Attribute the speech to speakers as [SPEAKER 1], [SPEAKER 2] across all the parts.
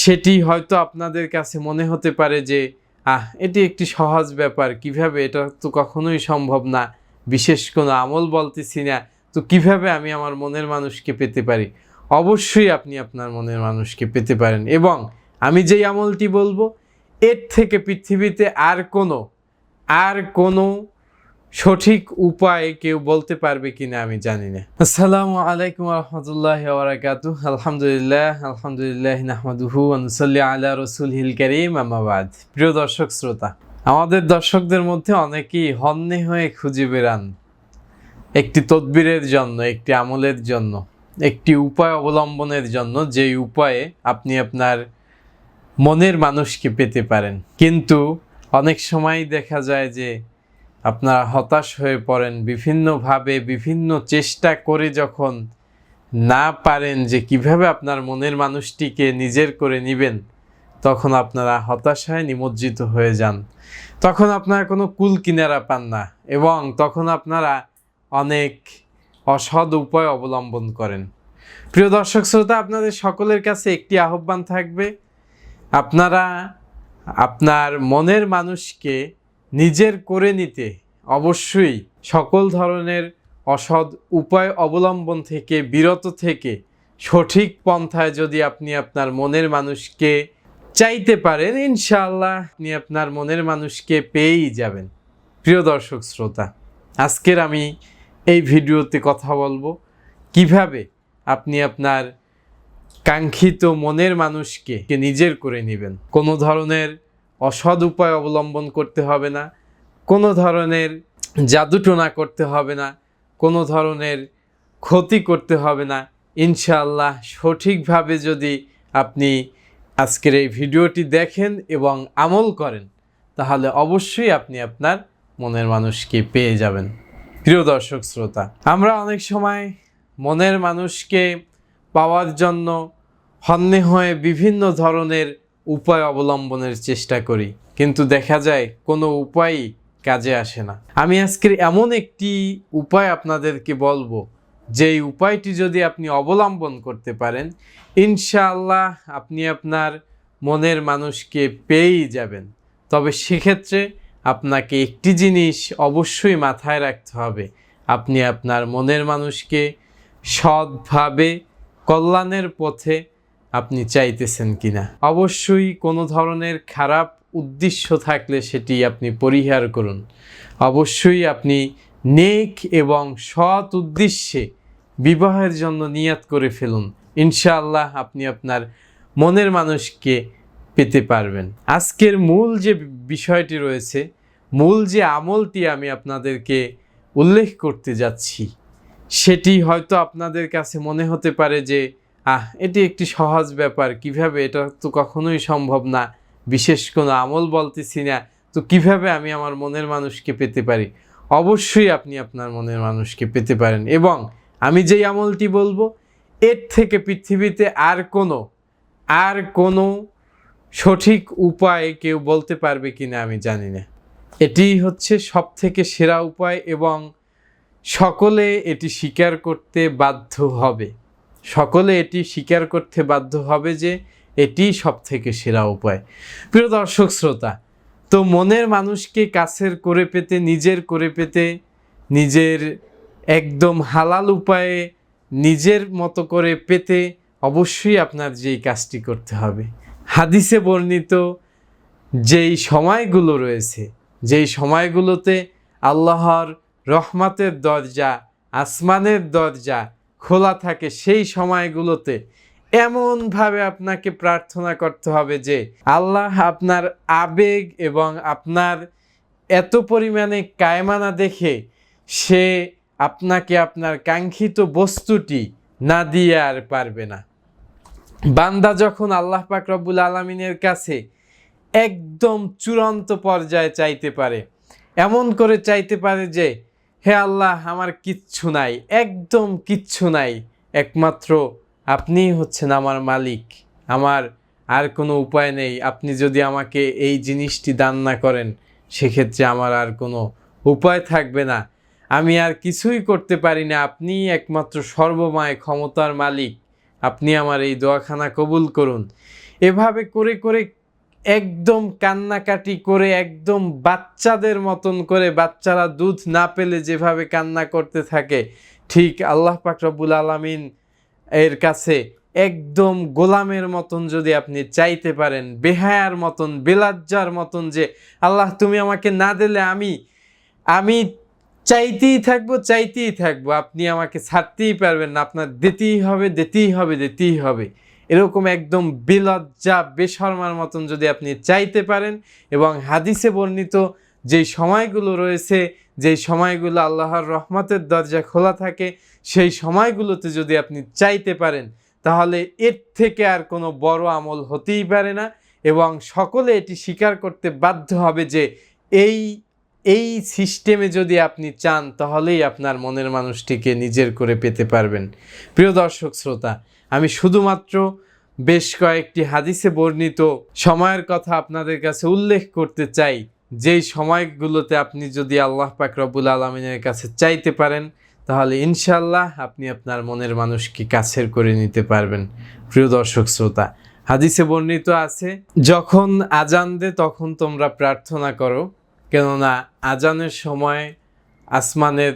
[SPEAKER 1] সেটি হয়তো আপনাদের কাছে মনে হতে পারে যে, আহ, এটি একটি সহজ ব্যাপার, কীভাবে এটা তো কখনোই সম্ভব না, বিশেষ কোনো আমল বলতেছি না, তো কীভাবে আমি আমার মনের মানুষকে পেতে পারি? অবশ্যই আপনি আপনার মনের মানুষকে পেতে পারেন এবং আমি যেই আমলটি বলব, এর থেকে পৃথিবীতে আর কোনো আর কোনো সঠিক উপায় কেউ বলতে পারবে কিনা আমি জানি না। আসসালামু আলাইকুম রহমতুল্লাহ ওবরাকাতু আলহামদুলিল্লাহ আলহামদুলিল্লাহ, নাহমাদুহু আনুসাল্লি আলা রসুলহিল করিম আমাবাদ প্রিয় দর্শক, শ্রোতা, আমাদের দর্শকদের মধ্যে অনেকেই হন্যে হয়ে খুঁজে বেড়ান। একটি তদবিরের জন্য, একটি আমলের জন্য, একটি উপায় অবলম্বনের জন্য যেই উপায়ে আপনি আপনার মনের মানুষকে পেতে পারেন। কিন্তু অনেক সময় দেখা যায় যে আপনারা হতাশ হয়ে পড়েন, বিভিন্নভাবে বিভিন্ন চেষ্টা করে যখন না পারেন যে কীভাবে আপনার মনের মানুষটিকে নিজের করে নেবেন, তখন আপনারা হতাশায় নিমজ্জিত হয়ে যান। তখন আপনারা কোনো কুল কিনারা পান না এবং তখন আপনারা অনেক অসৎ উপায় অবলম্বন করেন। প্রিয় দর্শক শ্রোতা, আপনাদের সকলের কাছে একটি আহ্বান থাকবে। আপনারা আপনার মনের মানুষকে নিজের করে নিতে অবশ্যই সকল ধরনের অসৎ উপায় অবলম্বন থেকে, বিরত থেকে সঠিক পন্থায় যদি আপনি আপনার মনের মানুষকে চাইতে পারেন, ইনশাআল্লাহ আপনি আপনার মনের মানুষকে পেয়েই যাবেন। প্রিয় দর্শক, শ্রোতা, আজকের আমি এই ভিডিওতে কথা বলব কীভাবে আপনি আপনার কাঙ্ক্ষিত মনের মানুষকে নিজের করে নেবেন। কোনো ধরনের অসৎ উপায় অবলম্বন করতে হবে না। কোনো ধরনের জাদুটোনা করতে হবে না। কোনো ধরনের ক্ষতি করতে হবে না। ইনশাআল্লাহ সঠিকভাবে যদি আপনি আজকের এই ভিডিওটি দেখেন এবং আমল করেন, তাহলে অবশ্যই আপনি আপনার মনের মানুষকে পেয়ে যাবেন। প্রিয় দর্শক, শ্রোতা, আমরা অনেক সময় মনের মানুষকে পাওয়ার জন্য হন্যে হয়ে বিভিন্ন ধরনের উপায় অবলম্বনের চেষ্টা করি। কিন্তু দেখা যায়, কোনো উপায়ই কাজে আসে না। আমি আজকের এমন একটি উপায় আপনাদেরকে বলব, যেই উপায়টি যদি আপনি অবলম্বন করতে পারেন, ইনশাআল্লাহ আপনি আপনার মনের মানুষকে পেয়েই যাবেন। তবে সেক্ষেত্রে আপনাকে একটি জিনিস অবশ্যই মাথায় রাখতে হবে। আপনি আপনার মনের মানুষকে সৎভাবে কল্যাণের পথে আপনি চাইতেছেন কিনা? অবশ্যই কোনো ধরনের খারাপ উদ্দেশ্য থাকলে সেটি আপনি পরিহার করুন। অবশ্যই আপনি নেক এবং সৎ উদ্দেশ্যে বিবাহের জন্য নিয়াত করে ফেলুন। ইনশাআল্লাহ আপনি আপনার মনের মানুষকে পেতে পারবেন। আজকের মূল যে বিষয়টি রয়েছে, মূল যে আমলটি আমি আপনাদেরকে উল্লেখ করতে যাচ্ছি, সেটি হয়তো আপনাদের কাছে মনে হতে পারে যে আহ, এটি একটি সহজ ব্যাপার। কীভাবে? এটা তো কখনোই সম্ভব না। বিশেষ কোনো আমল বলতেছি না। তো কীভাবে আমি আমার মনের মানুষকে পেতে পারি? অবশ্যই আপনি আপনার মনের মানুষকে পেতে পারেন। এবং আমি যেই আমলটি বলব, এর থেকে পৃথিবীতে আর কোনো আর কোনো সঠিক উপায় কেউ বলতে পারবে কি না আমি জানি না। এটি হচ্ছে সব থেকে সেরা উপায় এবং সকলে এটি স্বীকার করতে বাধ্য হবে। সকলে এটি স্বীকার করতে বাধ্য হবে যে এটি সব থেকে সেরা উপায়। প্রিয় দর্শক, শ্রোতা, তো মনের মানুষকে কাছের করে পেতে, নিজের করে পেতে, নিজের একদম হালাল উপায়ে নিজের মতো করে পেতে অবশ্যই আপনার যেই কাজটি করতে হবে। হাদিসে বর্ণিত যেই সময়গুলো রয়েছে, যেই সময়গুলোতে আল্লাহর রহমাতের দরজা, আসমানের দরজা খোলা থাকে সেই সময়গুলোতে। এমনভাবে আপনাকে প্রার্থনা করতে হবে যে, আল্লাহ আপনার আবেগ এবং আপনার এত পরিমাণে কায়মানা দেখে সে আপনাকে আপনার কাঙ্ক্ষিত বস্তুটি না দিয়ে আর পারবে না। বান্দা যখন আল্লাহ পাক রব্বুল আলমিনের কাছে একদম চূড়ান্ত পর্যায়ে চাইতে পারে, এমন করে চাইতে পারে যে হে আল্লাহ, আমার কিচ্ছু নাই, একদম কিচ্ছু নাই। একমাত্র আপনিই হচ্ছেন আমার মালিক। আমার আর কোনো উপায় নেই। আপনি যদি আমাকে এই জিনিসটি দান না করেন, সেক্ষেত্রে আমার আর কোনো উপায় থাকবে না। আমি আর কিছুই করতে পারি না। আপনি একমাত্র সর্বময়, ক্ষমতার মালিক। আপনি আমার এই দোয়াখানা কবুল করুন। এভাবে করে করে একদম কান্নাকাটি করে, একদম বাচ্চাদের মতন করে বাচ্চারা দুধ না পেলে যেভাবে কান্না করতে থাকে, ঠিক আল্লাহ পাক রব্বুল আলমিন এর কাছে একদম গোলামের মতন যদি আপনি চাইতে পারেন, বেহায়ার মতন, বেলাজ্জার মতন যে, আল্লাহ, তুমি আমাকে না দিলে আমি আমি চাইতেই থাকব চাইতেই থাকব, আপনি আমাকে ছাড়তেই পারবেন না, আপনার দিতেই হবে দিতেই হবে দিতেই হবে। এরকম একদম বেলজ্জা, বেশর্মার মতন যদি আপনি চাইতে পারেন এবং হাদিসে বর্ণিত যেই সময়গুলো রয়েছে, যেই সময়গুলো আল্লাহর রহমতের দরজা খোলা থাকে, সেই সময়গুলোতে যদি আপনি চাইতে পারেন, তাহলে এর থেকে আর কোনো বড় আমল হতেই পারে না এবং সকলে এটি স্বীকার করতে বাধ্য হবে যে এই এই সিস্টেমে যদি আপনি চান, তাহলেই আপনার মনের মানুষটিকে নিজের করে পেতে পারবেন। প্রিয় দর্শক, শ্রোতা আমি শুধুমাত্র বেশ কয়েকটি হাদিসে বর্ণিত সময়ের কথা আপনাদের কাছে উল্লেখ করতে চাই। যেই সময়গুলোতে আপনি যদি আল্লাহ পাক রব্বুল আলমিনের কাছে চাইতে পারেন, তাহলে ইনশাল্লাহ আপনি আপনার মনের মানুষকে কাছের করে নিতে পারবেন। প্রিয় দর্শক শ্রোতা, হাদিসে বর্ণিত আছে, যখন আজান দে তখন তোমরা প্রার্থনা করো, কেননা আজানের সময় আসমানের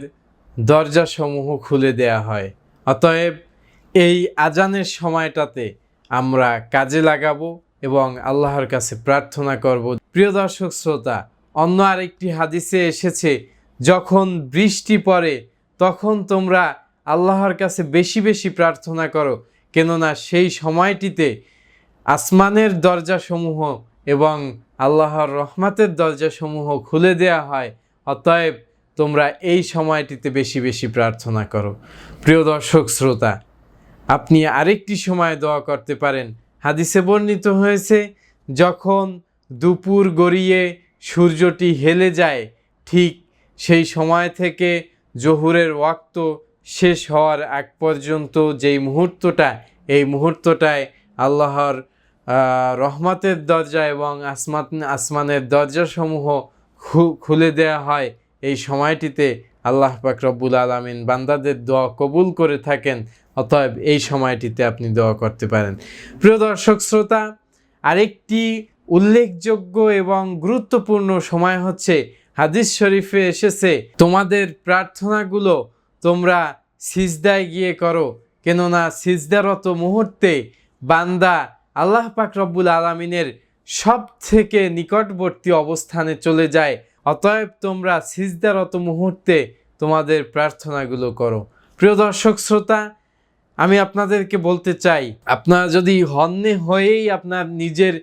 [SPEAKER 1] দরজাসমূহ খুলে দেয়া হয়। অতএব এই আজানের সময়টাতে আমরা কাজে লাগাবো এবং আল্লাহর কাছে প্রার্থনা করব। প্রিয় দর্শক শ্রোতা, অন্য আরেকটি হাদিসে এসেছে, যখন বৃষ্টি পড়ে, তখন তোমরা আল্লাহর কাছে বেশি বেশি প্রার্থনা করো, কেননা সেই সময়টিতে আসমানের দরজাসমূহ এবং আল্লাহর রহমাতের দরজাসমূহ খুলে দেয়া হয়, অতএব তোমরা এই সময়টিতে বেশি বেশি প্রার্থনা করো। প্রিয় দর্শক শ্রোতা আপনি আরেকটি সময় দোয়া করতে পারেন। হাদিসে বর্ণিত হয়েছে, যখন দুপুর গড়িয়ে সূর্যটি হেলে যায়, ঠিক সেই সময় থেকে জহুরের ওয়াক্ত শেষ হওয়ার আগ পর্যন্ত যেই মুহূর্তটা, এই মুহূর্তটায় আল্লাহর রহমতের দরজা এবং আসমান, আসমানের দরজাসমূহ খুলে দেয়া হয়, এই সময়টিতে আল্লাহ পাক রব্বুল আলমিন বান্দাদের দোয়া কবুল করে থাকেন, অতএব এই সময়টিতে আপনি দোয়া করতে পারেন। প্রিয় দর্শক, শ্রোতা, আরেকটি উল্লেখযোগ্য এবং গুরুত্বপূর্ণ সময় হচ্ছে, হাদিস শরীফে এসেছে, তোমাদের প্রার্থনাগুলো তোমরা সিজদায় গিয়ে করো, কেননা সিজদারত মুহূর্তে বান্দা আল্লাহ পাক রব্বুল আলমিনের সব থেকে নিকটবর্তী অবস্থানে চলে যায় অতএব তোমরা সিজদারত মুহূর্তে তোমাদের প্রার্থনাগুলো করো। প্রিয় দর্শক শ্রোতা, আমি আপনাদেরকে বলতে চাই, আপনারা যদি হন্যে হয়েই আপনার নিজের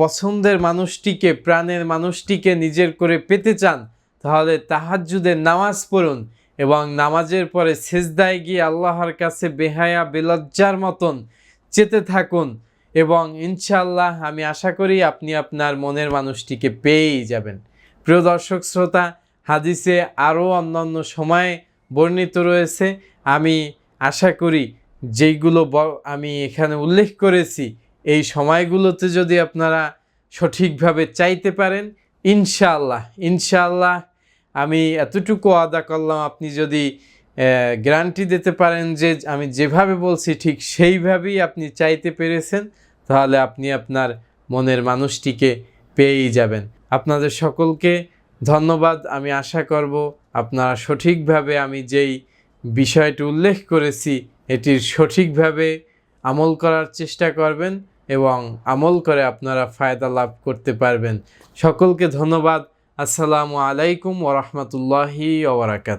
[SPEAKER 1] পছন্দের মানুষটিকে, প্রাণের মানুষটিকে নিজের করে পেতে চান, তাহলে তাহাজ্জুদের নামাজ পড়ুন এবং নামাজের পরে সেজদায় গিয়ে আল্লাহর কাছে বেহায়া, বেলজ্জার মতন চেতে থাকুন এবং ইনশাল্লাহ আমি আশা করি আপনি আপনার মনের মানুষটিকে পেয়েই যাবেন। প্রিয় দর্শক শ্রোতা, হাদিসে আরও অন্যান্য সময়ে বর্ণিত রয়েছে। আমি আশা করি যেইগুলো আমি এখানে উল্লেখ করেছি, এই সময়গুলোতে যদি আপনারা সঠিকভাবে চাইতে পারেন, ইনশাআল্লাহ ইনশাআল্লাহ আমি এতটুকু আদা করলাম। আপনি যদি গ্যারান্টি দিতে পারেন যে, আমি যেভাবে বলছি ঠিক সেইভাবেই আপনি চাইতে পেরেছেন, তাহলে আপনি আপনার মনের মানুষটিকে পেয়েই যাবেন। আপনাদের সকলকে ধন্যবাদ। আমি আশা করব আপনারা সঠিকভাবে আমি যেই বিষয়টি উল্লেখ করেছি, এটির সঠিকভাবে আমল করার চেষ্টা করবেন এবং আমল করে আপনারা ফায়দা লাভ করতে পারবেন। সকলকে ধন্যবাদ। আসসালামু আলাইকুম ওরহমতুল্লাহি ওবরাকাত